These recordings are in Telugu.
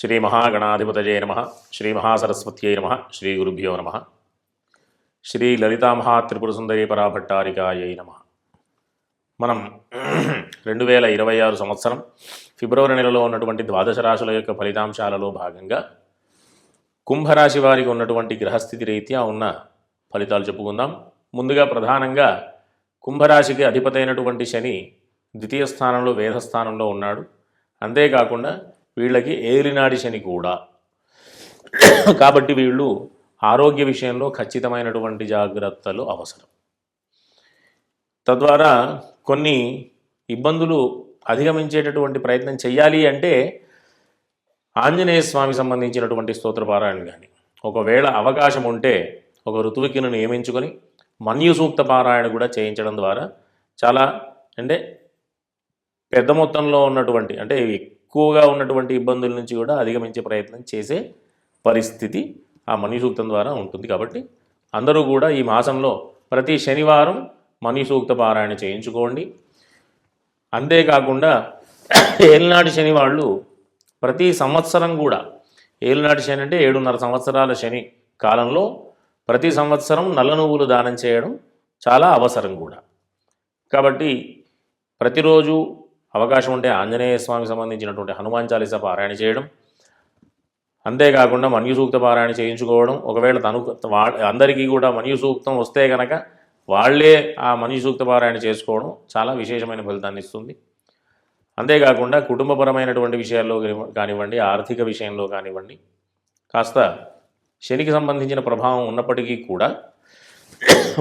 శ్రీ మహాగణాధిపతయే నమ శ్రీ మహాసరస్వత్యై నమ శ్రీ గురుభ్యో నమ. శ్రీ లలితామహాత్రిపుర సుందరి పరాభట్టారికాయై నమ. మనం రెండు వేల ఇరవై ఆరు సంవత్సరం ఫిబ్రవరి నెలలో ఉన్నటువంటి ద్వాదశ రాశుల యొక్క ఫలితాంశాలలో భాగంగా కుంభరాశి వారికి ఉన్నటువంటి గ్రహస్థితి రీత్యా ఉన్న ఫలితాలు చెప్పుకుందాం. ముందుగా ప్రధానంగా కుంభరాశికి అధిపతైనటువంటి శని ద్వితీయ స్థానంలో వేధస్థానంలో ఉన్నాడు. అంతేకాకుండా వీళ్ళకి ఏలినాడి శని కూడా. కాబట్టి వీళ్ళు ఆరోగ్య విషయంలో ఖచ్చితమైనటువంటి జాగ్రత్తలు అవసరం. తద్వారా కొన్ని ఇబ్బందులు అధిగమించేటటువంటి ప్రయత్నం చేయాలి అంటే ఆంజనేయ స్వామి సంబంధించినటువంటి స్తోత్ర పారాయణ కానీ ఒకవేళ అవకాశం ఉంటే ఒక ఋతువికిను నియమించుకొని మన్యు సూక్త పారాయణ కూడా చేయించడం ద్వారా చాలా అంటే పెద్ద మొత్తంలో ఉన్నటువంటి అంటే ఎక్కువగా ఉన్నటువంటి ఇబ్బందుల నుంచి కూడా అధిగమించే ప్రయత్నం చేసే పరిస్థితి ఆ మనీ సూక్తం ద్వారా ఉంటుంది కాబట్టి అందరూ కూడా ఈ మాసంలో ప్రతి శనివారం మనీ సూక్త పారాయణ చేయించుకోండి. అంతేకాకుండా ఏలినాటి శని వాళ్ళు ప్రతి సంవత్సరం కూడా ఏలినాటి శని అంటే ఏడున్నర సంవత్సరాల శని కాలంలో ప్రతి సంవత్సరం నల్ల నువ్వులు దానం చేయడం చాలా అవసరం కూడా. కాబట్టి ప్రతిరోజు అవకాశం ఉంటే ఆంజనేయ స్వామికి సంబంధించినటువంటి హనుమాన్ చాలీసా పారాయణ చేయడం. అంతేకాకుండా మన్యు సూక్త పారాయణ చేయించుకోవడం. ఒకవేళ తను వా అందరికీ కూడా మన్యు సూక్తం వస్తే కనుక వాళ్ళే ఆ మన్యు సూక్త పారాయణ చేసుకోవడం చాలా విశేషమైన ఫలితాన్ని ఇస్తుంది. అంతేకాకుండా కుటుంబపరమైనటువంటి విషయాల్లో కానివ్వండి ఆర్థిక విషయంలో కానివ్వండి కాస్త శనికి సంబంధించిన ప్రభావం ఉన్నప్పటికీ కూడా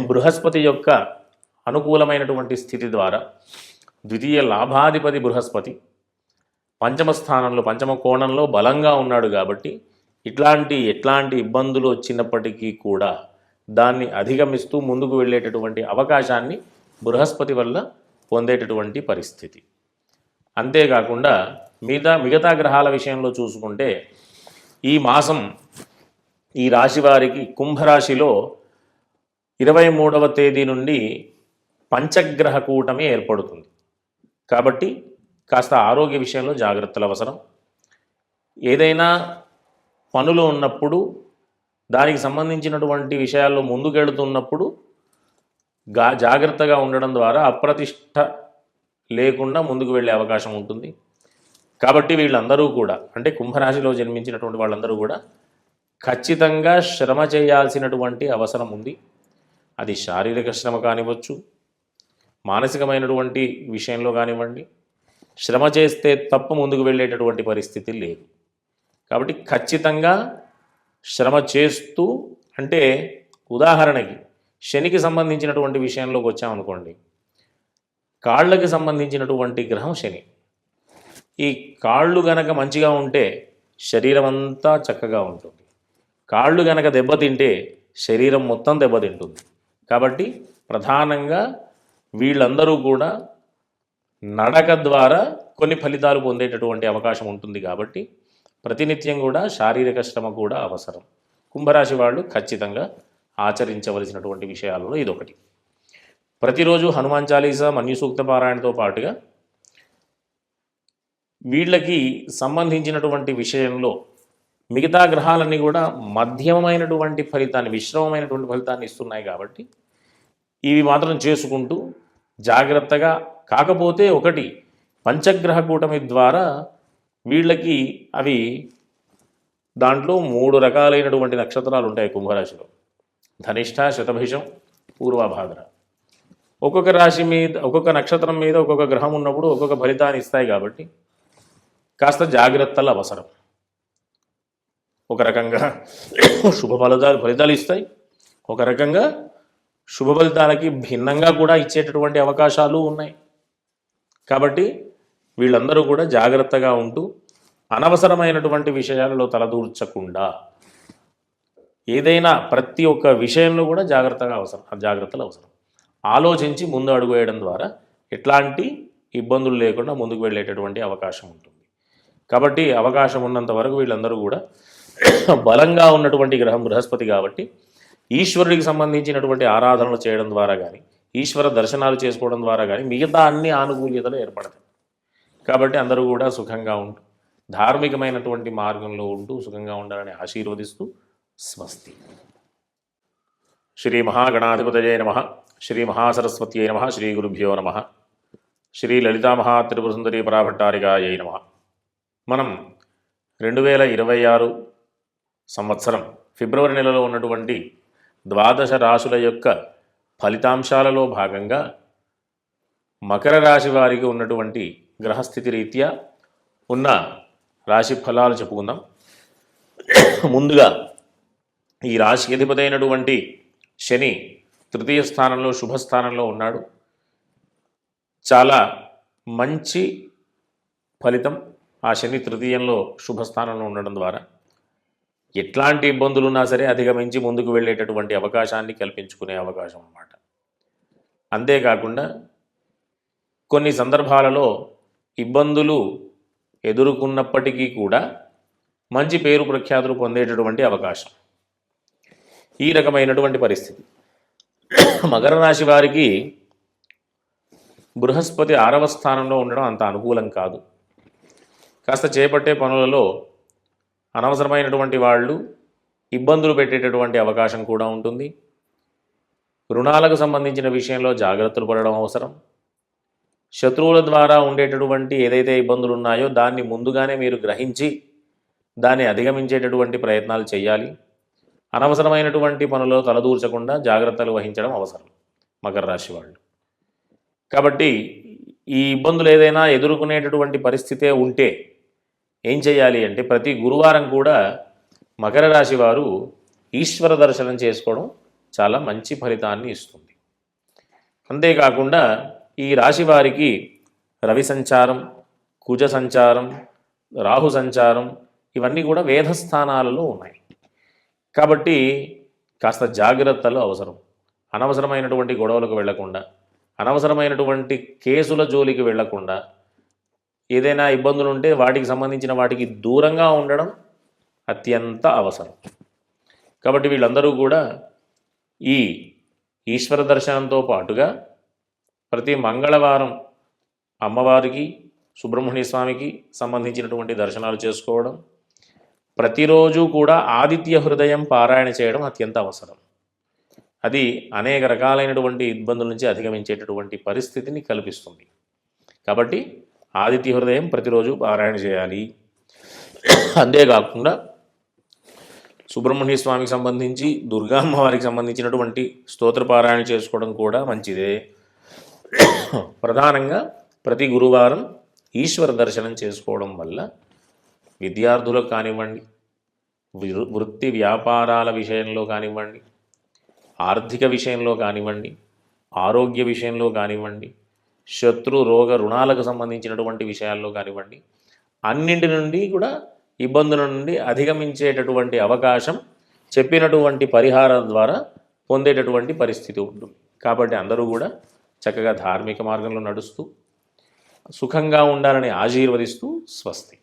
బృహస్పతి యొక్క అనుకూలమైనటువంటి స్థితి ద్వారా ద్వితీయ లాభాధిపతి బృహస్పతి. పంచమ స్థానంలో పంచమ కోణంలో బలంగా ఉన్నాడు కాబట్టి ఇట్లాంటి ఎట్లాంటి ఇబ్బందులు వచ్చినప్పటికీ కూడా దాన్ని అధిగమిస్తూ ముందుకు వెళ్ళేటటువంటి అవకాశాన్ని బృహస్పతి వల్ల పొందేటటువంటి పరిస్థితి. అంతేకాకుండా మిగతా మిగతా గ్రహాల విషయంలో చూసుకుంటే ఈ మాసం ఈ రాశి వారికి కుంభరాశిలో ఇరవై మూడవ తేదీ నుండి పంచగ్రహ కూటమి ఏర్పడుతుంది. కాబట్టి కాస్త ఆరోగ్య విషయంలో జాగ్రత్తలు అవసరం. ఏదైనా పనులు ఉన్నప్పుడు దానికి సంబంధించినటువంటి విషయాల్లో ముందుకెడుతున్నప్పుడు గా జాగ్రత్తగా ఉండడం ద్వారా అప్రతిష్ట లేకుండా ముందుకు వెళ్ళే అవకాశం ఉంటుంది. కాబట్టి వీళ్ళందరూ కూడా అంటే కుంభరాశిలో జన్మించినటువంటి వాళ్ళందరూ కూడా ఖచ్చితంగా శ్రమ చేయాల్సినటువంటి అవసరం ఉంది. అది శారీరక శ్రమ కానివ్వచ్చు మానసికమైనటువంటి విషయంలో కానివ్వండి శ్రమ చేస్తే తప్ప ముందుకు వెళ్ళేటటువంటి పరిస్థితి లేదు. కాబట్టి ఖచ్చితంగా శ్రమ చేస్తూ అంటే ఉదాహరణకి శనికి సంబంధించినటువంటి విషయంలోకి వచ్చామనుకోండి కాళ్ళకి సంబంధించినటువంటి గ్రహం శని. ఈ కాళ్ళు గనక మంచిగా ఉంటే శరీరం అంతా చక్కగా ఉంటుంది. కాళ్ళు గనక దెబ్బతింటే శరీరం మొత్తం దెబ్బతింటుంది. కాబట్టి ప్రధానంగా వీళ్ళందరూ కూడా నడక ద్వారా కొన్ని ఫలితాలు పొందేటటువంటి అవకాశం ఉంటుంది కాబట్టి ప్రతినిత్యం కూడా శారీరక శ్రమ కూడా అవసరం. కుంభరాశి వాళ్ళు ఖచ్చితంగా ఆచరించవలసినటువంటి విషయాలలో ఇదొకటి. ప్రతిరోజు హనుమాన్ చాలీసా మన్యు సూక్త పారాయణతో పాటుగా వీళ్ళకి సంబంధించినటువంటి విషయంలో మిగతా గ్రహాలన్నీ కూడా మధ్యమమైనటువంటి ఫలితాన్ని విశ్రమమైనటువంటి ఫలితాన్ని ఇస్తున్నాయి కాబట్టి ఇవి మాత్రం చేసుకుంటూ జాగ్రత్తగా కాకపోతే ఒకటి పంచగ్రహ కూటమి ద్వారా వీళ్ళకి అవి దాంట్లో మూడు రకాలైనటువంటి నక్షత్రాలు ఉంటాయి కుంభరాశిలో. ధనిష్ట శతభిషం పూర్వభాద్ర. ఒక్కొక్క రాశి మీద ఒక్కొక్క నక్షత్రం మీద ఒక్కొక్క గ్రహం ఉన్నప్పుడు ఒక్కొక్క ఫలితాన్ని ఇస్తాయి కాబట్టి కాస్త జాగ్రత్తలు అవసరం. ఒక రకంగా శుభ ఫలితాలు ఫలితాలు ఇస్తాయి. ఒక రకంగా శుభ ఫలితాలకి భిన్నంగా కూడా ఇచ్చేటటువంటి అవకాశాలు ఉన్నాయి. కాబట్టి వీళ్ళందరూ కూడా జాగ్రత్తగా ఉంటూ అనవసరమైనటువంటి విషయాలలో తలదూర్చకుండా ఏదైనా ప్రతి ఒక్క విషయంలో కూడా జాగ్రత్తగా అవసరం జాగ్రత్తలు అవసరం. ఆలోచించి ముందు అడుగు వేయడం ద్వారా ఎట్లాంటి ఇబ్బందులు లేకుండా ముందుకు వెళ్ళేటటువంటి అవకాశం ఉంటుంది. కాబట్టి అవకాశం ఉన్నంత వరకు వీళ్ళందరూ కూడా బలంగా ఉన్నటువంటి గ్రహం బృహస్పతి కాబట్టి ఈశ్వరుడికి సంబంధించినటువంటి ఆరాధనలు చేయడం ద్వారా కానీ ఈశ్వర దర్శనాలు చేసుకోవడం ద్వారా కానీ మిగతా అన్ని ఆనుకూల్యతలు ఏర్పడతాయి. కాబట్టి అందరూ కూడా సుఖంగా ఉంటూ ధార్మికమైనటువంటి మార్గంలో ఉంటూ సుఖంగా ఉండాలని ఆశీర్వదిస్తూ స్వస్తి. శ్రీ మహాగణాధిపతయే నమ. శ్రీ మహాసరస్వత్యై నమ. శ్రీ గురుభ్యో నమ. శ్రీ లలితామహా త్రిపురసుందరి పరాభట్టారికాయై నమ. మనం రెండు వేల ఇరవై ఆరు సంవత్సరం ఫిబ్రవరి నెలలో ఉన్నటువంటి ద్వాదశ రాశుల యొక్క ఫలితాంశాలలో భాగంగా మకర రాశి వారికి ఉన్నటువంటి గ్రహస్థితి రీత్యా ఉన్న రాశి ఫలాలు చెప్పుకుందాం. ముందుగా ఈ రాశి అధిపతైనటువంటి శని తృతీయ స్థానంలో శుభస్థానంలో ఉన్నాడు. చాలా మంచి ఫలితం ఆ శని తృతీయంలో శుభస్థానంలో ఉండడం ద్వారా ఎట్లాంటి ఇబ్బందులు ఉన్నా సరే అధిగమించి ముందుకు వెళ్ళేటటువంటి అవకాశాన్ని కల్పించుకునే అవకాశం అన్నమాట. అంతేకాకుండా కొన్ని సందర్భాలలో ఇబ్బందులు ఎదుర్కొన్నప్పటికీ కూడా మంచి పేరు ప్రఖ్యాతులు పొందేటటువంటి అవకాశం. ఈ రకమైనటువంటి పరిస్థితి. మకర రాశి వారికి బృహస్పతి ఆరవ స్థానంలో ఉండడం అంత అనుకూలం కాదు. కాస్త చేపట్టే పనులలో అనవసరమైనటువంటి వాళ్ళు ఇబ్బందులు పెట్టేటటువంటి అవకాశం కూడా ఉంటుంది. రుణాలకు సంబంధించిన విషయంలో జాగ్రత్తలు పడడం అవసరం. శత్రువుల ద్వారా ఉండేటటువంటి ఏదైతే ఇబ్బందులు ఉన్నాయో దాన్ని ముందుగానే మీరు గ్రహించి దాన్ని అధిగమించేటటువంటి ప్రయత్నాలు చేయాలి. అనవసరమైనటువంటి పనులో తలదూర్చకుండా జాగ్రత్తలు వహించడం అవసరం మకర రాశి వాళ్ళు. కాబట్టి ఈ ఇబ్బందులు ఏదైనా ఎదుర్కొనేటటువంటి పరిస్థితే ఉంటే ఏం చేయాలి అంటే ప్రతి గురువారం కూడా మకర రాశి వారు ఈశ్వర దర్శనం చేసుకోవడం చాలా మంచి ఫలితాన్ని ఇస్తుంది. అంతేకాకుండా ఈ రాశి వారికి రవి సంచారం కుజ సంచారం రాహు సంచారం ఇవన్నీ కూడా వేధస్థానాలలో ఉన్నాయి. కాబట్టి కాస్త జాగ్రత్తలు అవసరం. అనవసరమైనటువంటి గొడవలకు వెళ్ళకుండా అనవసరమైనటువంటి కేసుల జోలికి వెళ్ళకుండా ఏదైనా ఇబ్బందులు ఉంటే వాటికి సంబంధించిన వాటికి దూరంగా ఉండడం అత్యంత అవసరం. కాబట్టి వీళ్ళందరూ కూడా ఈ ఈశ్వర దర్శనంతో పాటుగా ప్రతి మంగళవారం అమ్మవారికి సుబ్రహ్మణ్య స్వామికి సంబంధించినటువంటి దర్శనాలు చేసుకోవడం ప్రతిరోజు కూడా ఆదిత్య హృదయం పారాయణ చేయడం అత్యంత అవసరం. అది అనేక రకాలైనటువంటి ఇబ్బందుల నుంచి అధిగమించేటటువంటి పరిస్థితిని కల్పిస్తుంది. కాబట్టి ఆదిత్య హృదయం ప్రతిరోజు పారాయణ చేయాలి. అంతేకాకుండా సుబ్రహ్మణ్య స్వామికి సంబంధించి దుర్గా అమ్మవారికి సంబంధించినటువంటి స్తోత్ర పారాయణ చేసుకోవడం కూడా మంచిదే. ప్రధానంగా ప్రతి గురువారం ఈశ్వర దర్శనం చేసుకోవడం వల్ల విద్యార్థులకు కానివ్వండి వృత్తి వ్యాపారాల విషయంలో కానివ్వండి ఆర్థిక విషయంలో కానివ్వండి ఆరోగ్య విషయంలో కానివ్వండి శత్రు రోగ రుణాలకు సంబంధించినటువంటి విషయాల్లో కానివ్వండి అన్నింటి నుండి కూడా ఇబ్బందుల నుండి అధిగమించేటటువంటి అవకాశం చెప్పినటువంటి పరిహారం ద్వారా పొందేటటువంటి పరిస్థితి ఉంటుంది. కాబట్టి అందరూ కూడా చక్కగా ధార్మిక మార్గంలో నడుస్తూ సుఖంగా ఉండాలని ఆశీర్వదిస్తూ స్వస్తి.